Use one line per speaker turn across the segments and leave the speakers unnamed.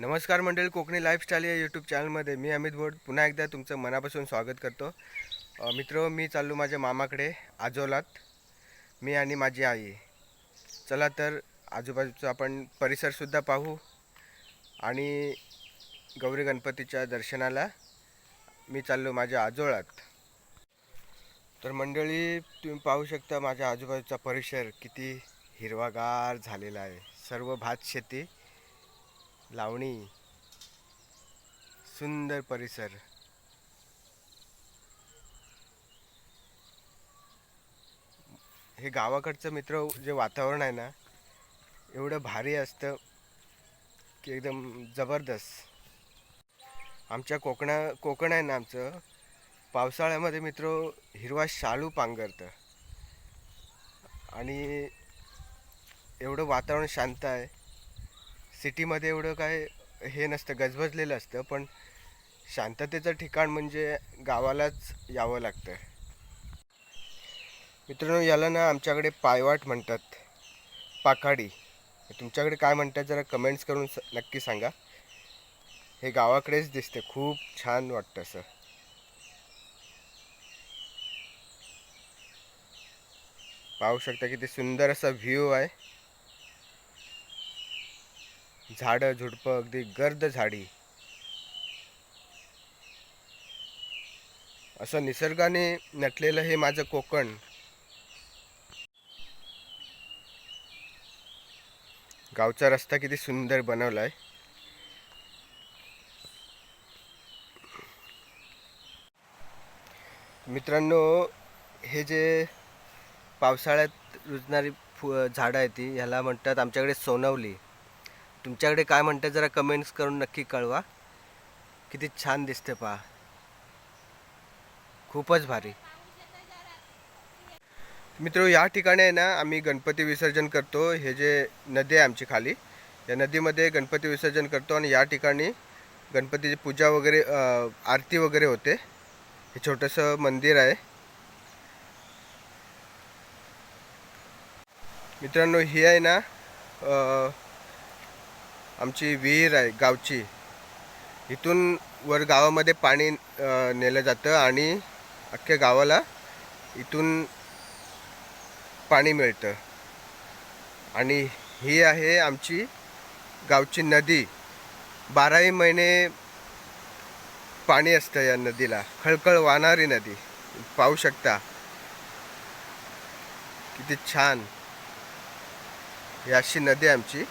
नमस्कार मंडळी कोकणी लाईफस्टाईल या यूट्यूब चॅनलमध्ये मी अमित भोट पुन्हा एकदा तुमचं मनापासून स्वागत करतो. मित्र मी चाललो माझ्या मामाकडे आजोलात. मी आणि माझी आई. चला तर आजूबाजूचा आपण परिसरसुद्धा पाहू आणि गौरी गणपतीच्या दर्शनाला मी चाललो माझ्या आजोळात. तर मंडळी तुम्ही पाहू शकता माझ्या आजूबाजूचा परिसर किती हिरवागार झालेला आहे. सर्व भात शेती लावणी सुंदर परिसर. हे गावाकडचं मित्र जे वातावरण आहे ना एवढं भारी असतं की एकदम जबरदस्त. आमच्या कोकणा कोकण आहे ना आमचं पावसाळ्यामध्ये मित्र हिरवा शालू पांघरतं. आणि एवढं वातावरण शांत आहे. सिटीमध्ये एवढं काय हे नसतं गजबजलेलं असतं पण शांततेचं ठिकाण म्हणजे गावालाच यावं लागतं. मित्रांनो याला ना आमच्याकडे पायवाट म्हणतात. पाखाडी. तुमच्याकडे काय म्हणतात जरा कमेंट्स करून नक्की सांगा. हे गावाकडेच दिसते खूप छान वाटतं असं. पाहू शकता किती सुंदर असा व्ह्यू आहे. झाडं झुडपं अगदी गर्द झाडी. असं निसर्गाने नटलेलं हे माझं कोकण. गावचा रस्ता किती सुंदर बनवलाय. मित्रांनो हे जे पावसाळ्यात रुजणारी फु झाडं आहेत ती ह्याला म्हणतात आमच्याकडे सोनवली. तुमच्याकडे काय म्हणतात जरा कमेंट्स करून नक्की कळवा. किती छान दिसते पहा. खूपच भारी. मित्र या ठिकाणी आहे ना आम्ही गणपती विसर्जन करतो. हे जे नदी आहे आमची खाली या नदीमध्ये गणपती विसर्जन करतो आणि या ठिकाणी गणपतीची पूजा वगैरे आरती वगैरे होते. हे छोटंसं मंदिर आहे. मित्रांनो ही आहे ना आमची विहीर आहे गावची. इथून वर गावामध्ये पाणी नेलं जातं आणि अख्ख्या गावाला इथून पाणी मिळतं. आणि ही आहे आमची गावची नदी. बाराही महिने पाणी असतं या नदीला. खळखळ वाहणारी नदी. पाहू शकता. किती छान. ही अशी नदी आमची.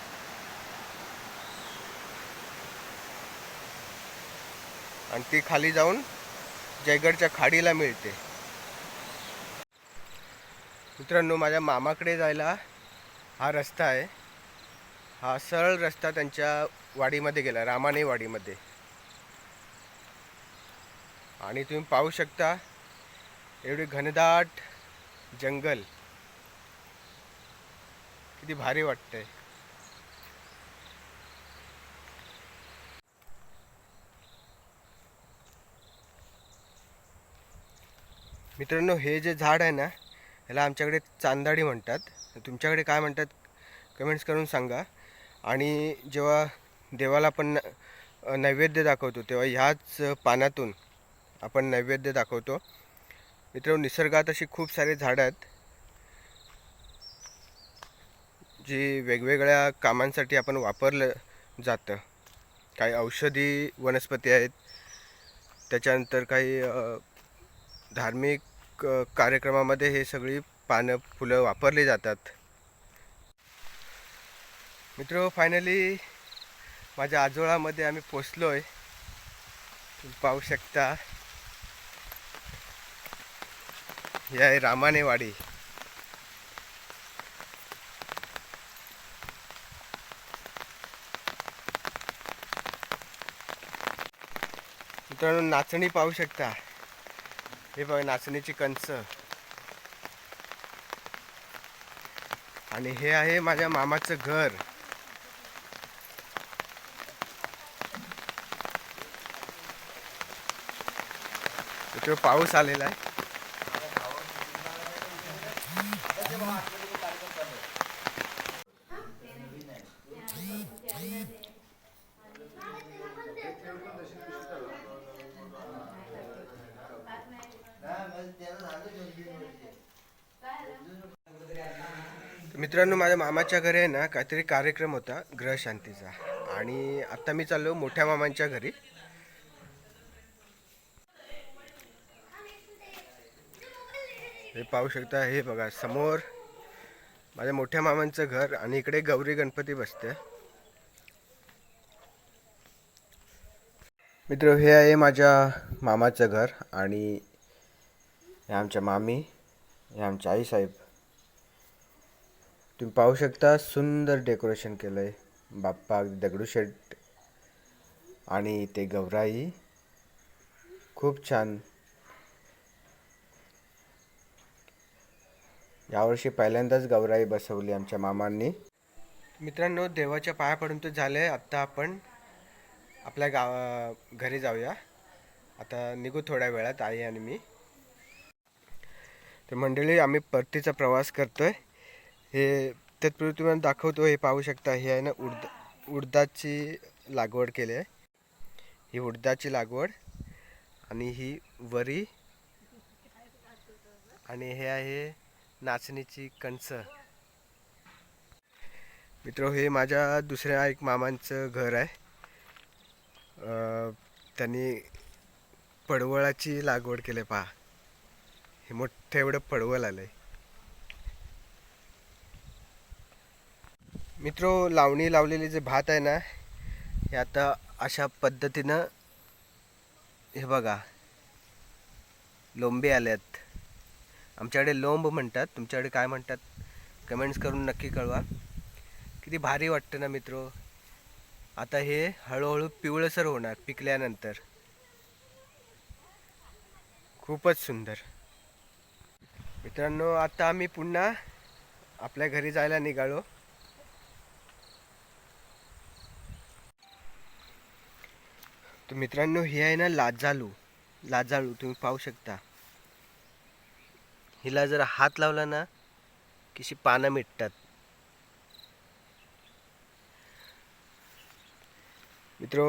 आणि ती खाली जाऊन जयगडच्या खाडीला मिळते. मित्रांनो माझ्या मामाकडे जायला हा रस्ता आहे. हा सरळ रस्ता त्यांच्या वाडीमध्ये गेला रामाने वाडीमध्ये. आणि तुम्ही पाहू शकता एवढी घनदाट जंगल. किती भारी वाटतंय. मित्रांनो हे जे झाड आहे ना याला आमच्याकडे चांदाडी म्हणतात. तुमच्याकडे काय म्हणतात कमेंट्स करून सांगा. आणि जेव्हा देवाला आपण नैवेद्य दाखवतो तेव्हा ह्याच पानातून आपण नैवेद्य दाखवतो. मित्रांनो निसर्गात अशी खूप सारे झाडं आहेत जी वेगवेगळ्या कामांसाठी आपण वापरलं जातं. काही औषधी वनस्पती आहेत त्याच्यानंतर काही धार्मिक कार्यक्रमामध्ये हे सगळी पानं फुलं वापरली जातात. मित्र फायनली माझ्या आजोळामध्ये आम्ही पोचलो आहे तुम्ही पाहू शकता. ही आहे रामानेवाडी. मित्रांनो नाचणी पाहू शकता. हे बघ नाचणीची कंच. आणि हे आहे माझ्या मामाचं घर. इकडे पाऊस आलेला आहे. मित्रांनो माझ्या मामाच्या घरी आहे ना काहीतरी कार्यक्रम होता ग्रहशांतीचा. आणि आत्ता मी चाललो मोठ्या मामांच्या घरी. हे पाहू शकता हे बघा समोर माझ्या मोठ्या मामांचं घर आणि इकडे गौरी गणपती बसते मित्र हे आहे माझ्या मामाचं घर आणि हे आमच्या मामी हे आमच्या आईसाहेब तुम्ही पाहू शकता सुंदर डेकोरेशन केलं आहे बाप्पा दगडूशेठ आणि ते गौराई. खूप छान. यावर्षी पहिल्यांदाच गौराई बसवली आमच्या मामांनी. मित्रांनो देवाच्या पाया पडून तर झालं आहे आत्ता आपण आपल्या गावा घरी जाऊया. आता निघू थोड्या वेळात आई आणि मी. तर मंडळी आम्ही परतीचा प्रवास करतोय. हे तत्पूर्वी तुम्हाला दाखवतो हे पाहू शकता हे आहे ना उडद उडदाची लागवड केली आहे. ही उडदाची लागवड आणि ही वरी आणि हे आहे नाचणीची कणस. मित्र हे माझ्या दुसऱ्या एक मामांचं घर आहे. त्यांनी पडवळाची लागवड केली पहा. हे मोठं एवढं पडवळ आलं आहे मित्रो लावणी लावलेली जे भात आहे ना हे आता अशा पद्धतीनं हे बघा लोंबे आल्यात आमच्याकडे लोंब म्हणतात. तुमच्याकडे काय म्हणतात? कमेंट्स करून नक्की कळवा. किती भारी वाटतं ना मित्रो. आता हे हळूहळू पिवळसर होणार पिकल्यानंतर. खूपच सुंदर. मित्रांनो आता आम्ही पुन्हा आपल्या घरी जायला निघालो. तर मित्रांनो ही आहे ना लाजालू लाजाळू तुम्ही पाहू शकता. हिला जर हात लावला ना किशी पानं मिटतात. मित्रो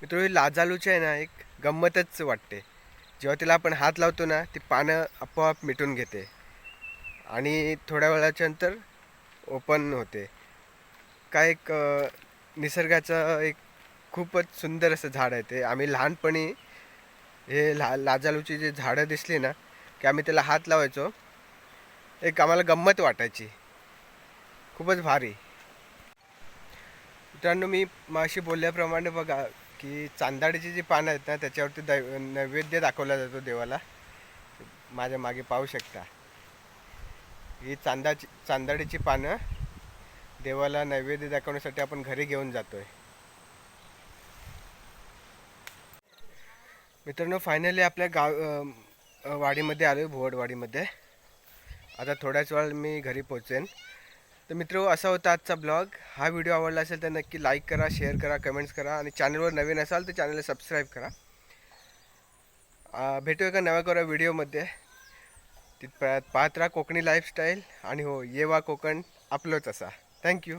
मित्रो हे लाजाळूचे आहे ना एक गंमतच वाटते. जेव्हा तिला आपण हात लावतो ना ती पानं आपोआप मिटून घेते. आणि थोड्या वेळाच्या नंतर ओपन होते. काय एक निसर्गाचं एक खूपच सुंदर असं झाड आहे ते. आम्ही लहानपणी हे ला लाजालूची जे झाडं दिसली ना की आम्ही त्याला हात लावायचो. एक आम्हाला गंमत वाटायची. खूपच भारी. मित्रांनो मी माशी बोलल्याप्रमाणे बघा की चांदाडीची जी पानं आहेत ना त्याच्यावरती दै नैवेद्य दाखवला जातो देवाला. माझ्या मागे पाहू शकता. ही चांदाची चांदाडीची पानं देवाला नैवेद्य दाखवण्यासाठी आपण घरी घेऊन जातो आहे मित्रांनो फायनली आपल्या गाव वाडीमध्ये आलो भोवडवाडीमध्ये आता थोड्याच वेळ मी घरी पोहोचेन. तर मित्र असा होता आजचा ब्लॉग हा व्हिडिओ आवडला असेल तर नक्की लाईक करा शेअर करा कमेंट्स करा आणि चॅनलवर नवीन असाल तर चॅनलला सबस्क्राईब करा. भेटू एका नव्या करा व्हिडिओमध्ये तिथपर्यंत पाहत राहा कोकणी लाईफस्टाईल आणि हो ये वा कोकण आपलंच असा. थँक्यू